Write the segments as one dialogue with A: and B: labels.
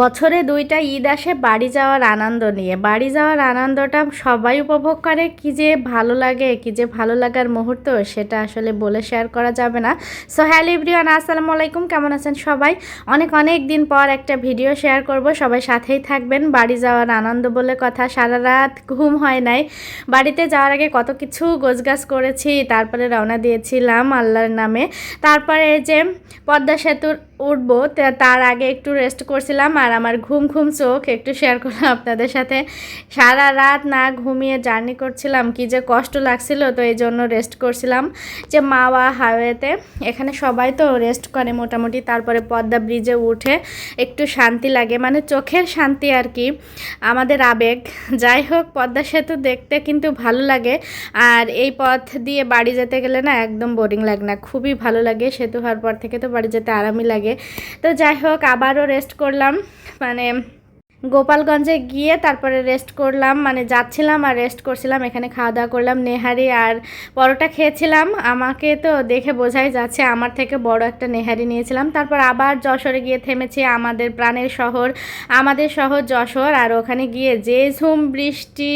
A: বছরে দুইটা ঈদ আসে, বাড়ি যাওয়ার আনন্দ নিয়ে। বাড়ি যাওয়ার আনন্দটা সবাই উপভোগ করে, কি যে ভালো লাগে, কি যে ভালো লাগার মুহূর্ত, সেটা আসলে বলে শেয়ার করা যাবে না। সো হ্যালো এভরিওয়ান আসসালামু আলাইকুম, কেমন আছেন সবাই? অনেক অনেক দিন পর একটা ভিডিও শেয়ার করব। সবাই সাথেই থাকবেন। বাড়ি যাওয়ার আনন্দ বলে কথা, সারা রাত ঘুম হয় নাই। বাড়িতে যাওয়ার আগে কত কিছু গোছগাছ করেছি, তারপরে রওনা দিয়েছিলাম আল্লাহর নামে। তারপরে যে পদ্মা সেতুর উঠবো তার আগে একটু রেস্ট করছিলাম। আর আমার ঘুম ঘুম চোখ একটু শেয়ার করলাম আপনাদের সাথে। সারা রাত না ঘুমিয়ে জার্নি করছিলাম, কি যে কষ্ট লাগছিল, তো এই জন্য রেস্ট করছিলাম। যে মাওয়া হাইওয়েতে এখানে সবাই তো রেস্ট করে মোটামুটি, তারপরে পদ্মা ব্রিজে উঠে একটু শান্তি লাগে মানে চোখের শান্তি আর কি, আমাদের আবেগ। যাই হোক, পদ্মা সেতু দেখতে কিন্তু ভালো লাগে, আর এই পথ দিয়ে বাড়ি যেতে গেলে না একদম বোরিং লাগে না, খুবই ভালো লাগে। সেতু হওয়ার পর থেকে তো বাড়ি যেতে আরামই লাগে। তো যাই হোক, আবারও রেস্ট করলাম। মানে গোপালগঞ্জে গিয়ে তারপরে রেস্ট করলাম মানে যাচ্ছিলাম আর রেস্ট করছিলাম, এখানে খাওয়া দাওয়া করলাম, নেহারি আর পরোটা খেয়েছিলাম। আমাকে তো দেখে বোঝাই যাচ্ছে আমার থেকে বড় একটা নেহারি নিয়েছিলাম। তারপর আবার যশোরে গিয়ে থেমেছি আমাদের প্রাণের শহর, আমাদের শহর যশোর। আর ওখানে গিয়ে যে ঝুম বৃষ্টি,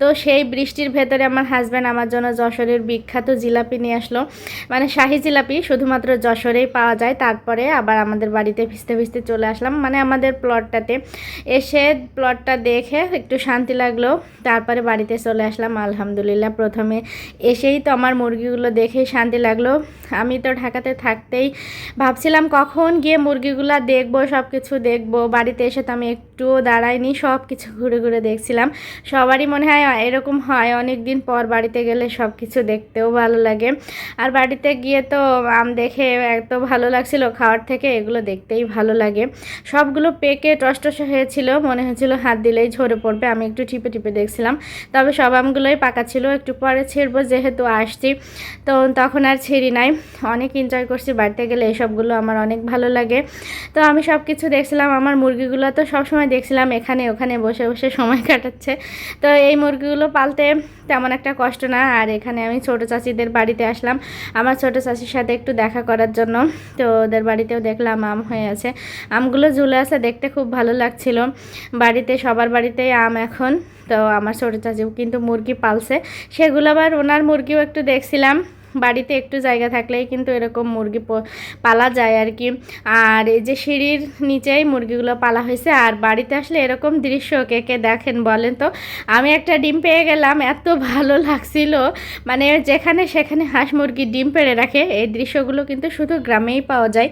A: তো সেই বৃষ্টির ভেতরে আমার হাজব্যান্ড আমার জন্য যশোরের বিখ্যাত জিলাপি নিয়ে আসলো। মানে শাহি জিলাপি, শুধুমাত্র যশোরেই পাওয়া যায়। তারপরে আবার আমাদের বাড়িতে ভিজতে ভিজতে চলে আসলাম। মানে আমাদের প্লটটাতে এসে প্লটটা দেখে একটু শান্তি লাগল। তারপরে বাড়িতে চলে আসলাম, আলহামদুলিল্লাহ। প্রথমে এসেই তো আমার মুরগিগুলো দেখে শান্তি লাগল। আমি তো ঢাকাতে থাকতেই ভাবছিলাম কখন গিয়ে মুরগিগুলো দেখব সব কিছু দেখব। বাড়িতে এসে তো আমি একটুও দাঁড়ায়নি সব কিছু ঘুরে ঘুরে দেখছিলাম। সবারই মনে হয় এরকম হয় অনেক দিন পর বাড়িতে গেলে সব কিছু দেখতেও ভালো লাগে। আর বাড়িতে গিয়ে তো আম দেখে এত ভালো লাগছিল, খাওয়ার থেকে এগুলো দেখতেই ভালো লাগে। সবগুলো পেকে টসটস হয়েছিল, মনে হয়েছিল হাত দিলেই ঝরে পড়বে, আমি একটু টিপে টিপে দেখছিলাম। তবে সব আমগুলোই পাকা ছিল, একটু পরে ছিঁড়বো যেহেতু আসছি। তো তখন আর ছিঁড়ি নাই, অনেক এনজয় করছি বাড়িতে গেলে, এসবগুলো আমার অনেক ভালো লাগে। তো আমি সব কিছু দেখছিলাম, আমার মুরগিগুলো তো সবসময় দেখছিলাম এখানে ওখানে বসে বসে সময় কাটাচ্ছে। তো এই মুরগিগুলো পালতে তেমন একটা কষ্ট না, আর এখানে আমি ছোটো চাচিদের বাড়িতে আসলাম। আমার ছোটো চাচির সাথে একটু দেখা করার জন্য। তো ওদের বাড়িতেও দেখলাম আম হয়ে আছে। আমগুলো ঝুলে আছে, দেখতে খুব ভালো লাগছিল। বাড়িতে, সবার বাড়িতেই আম এখন। তো আমার ছোটো চাচিও কিন্তু মুরগি পালছে। সেগুলো আবার ওনার মুরগিও একটু দেখছিলাম। বাড়িতে একটু জায়গা থাকলেই কিন্তু এরকম মুরগি পালা যায় আর কি। আর এই যে সিঁড়ির নিচেই মুরগিগুলো পালা হয়েছে, আর বাড়িতে আসলে এরকম দৃশ্য কে কে দেখেন বলেন তো? আমি একটা ডিম পেয়ে গেলাম, এত ভালো লাগছিল। মানে যেখানে সেখানে হাঁস মুরগি ডিম পেড়ে রাখে, এই দৃশ্যগুলো কিন্তু শুধু গ্রামেই পাওয়া যায়।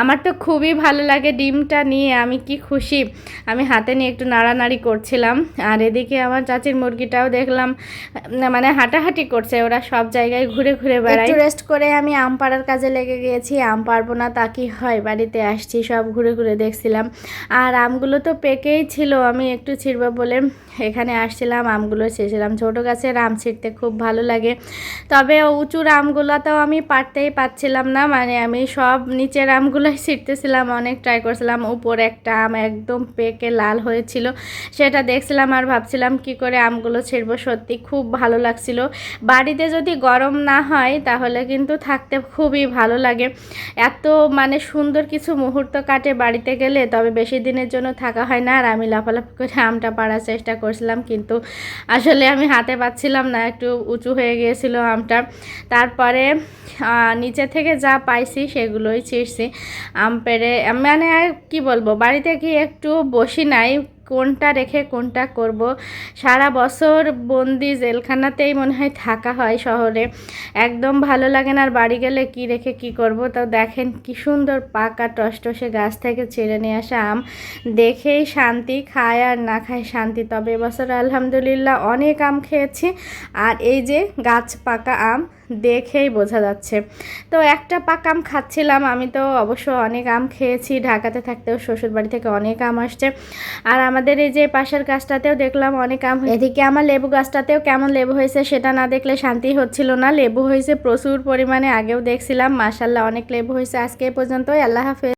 A: আমার তো খুবই ভালো লাগে ডিমটা নিয়ে, আমি কি খুশি। আমি হাতে নিয়ে একটু নাড়ানাড়ি করছিলাম, আর এদিকে আমার চাচির মুরগিটাও দেখলাম মানে হাঁটাহাঁটি করছে, ওরা সব জায়গায় ঘুরে ঘুরে বেড়ায় একটু রেস্ট করে আমি আম পাড়ার কাজে লেগে গিয়েছি আম পারব না তা কি হয়? বাড়িতে আসছি সব ঘুরে ঘুরে দেখছিলাম। আর আমগুলো তো পেকেই ছিল আমি একটু ছিঁড়বো বলে এখানে আসছিলাম আমগুলো ছেঁছিলাম ছোটো গাছের আম ছিঁড়তে খুব ভালো লাগে। তবে উঁচুর আমগুলো তো আমি পারতেই পারছিলাম না মানে আমি সব নিচের আমগুলোই ছিঁড়তেছিলাম অনেক ট্রাই করছিলাম। উপরে একটা আম একদম পেকে লাল হয়েছিল সেটা দেখছিলাম আর ভাবছিলাম কি করে আমগুলো ছিঁড়বো। সত্যি খুব ভালো লাগছিল। বাড়িতে যদি গরম না হয় তাহলে কিন্তু থাকতে খুবই ভালো লাগে। এত মানে সুন্দর কিছু মুহূর্ত কাটে বাড়িতে গেলে, তবে বেশি দিনের জন্য থাকা হয় না। আর আমি লাফালাফ করে আমটা পাড়ার চেষ্টা করছিলাম, কিন্তু আসলে আমি হাতে পাচ্ছিলাম না, একটু উঁচু হয়ে গিয়েছিল আমটা। তারপরে নিচে থেকে যা পাইছি সেগুলোই ছিঁড়ছি। আম পেড়ে মানে কি বলব, বাড়িতে কি একটু বসি নাই কোনটা রেখে কোনটা করব? সারা বছর বন্দি জেলখানাতেই মনে হয় থাকা হয় শহরে। একদম ভালো লাগে না আর বাড়ি গেলে কি রেখে কি করব? তো দেখেন কি সুন্দর পাকা টসটসে গাছ থেকে ছেড়ে নিয়ে আসা আম। দেখেই শান্তি, খায় আর না খায় শান্তি। তবে এবছর আলহামদুলিল্লাহ অনেক আম খেয়েছি। আর এই যে গাছ পাকা আম দেখেই বোঝা যাচ্ছে। তো একটা পাক আম খাচ্ছিলাম। আমি তো অবশ্য অনেক আম খেয়েছি। ঢাকাতে থাকতেও শ্বশুরবাড়ি থেকে অনেক আম আসছে। আর আমাদের এই যে পাশের গাছটাতেও দেখলাম অনেক আম এদিকে আমার লেবু গাছটাতেও কেমন লেবু হয়েছে সেটা না দেখলে শান্তি হচ্ছিল না। লেবু হয়েছে প্রচুর পরিমাণে। আগেও দেখছিলাম। মাসাল্লাহ অনেক লেবু হয়েছে। আজকে পর্যন্তই। আল্লাহ হাফেজ।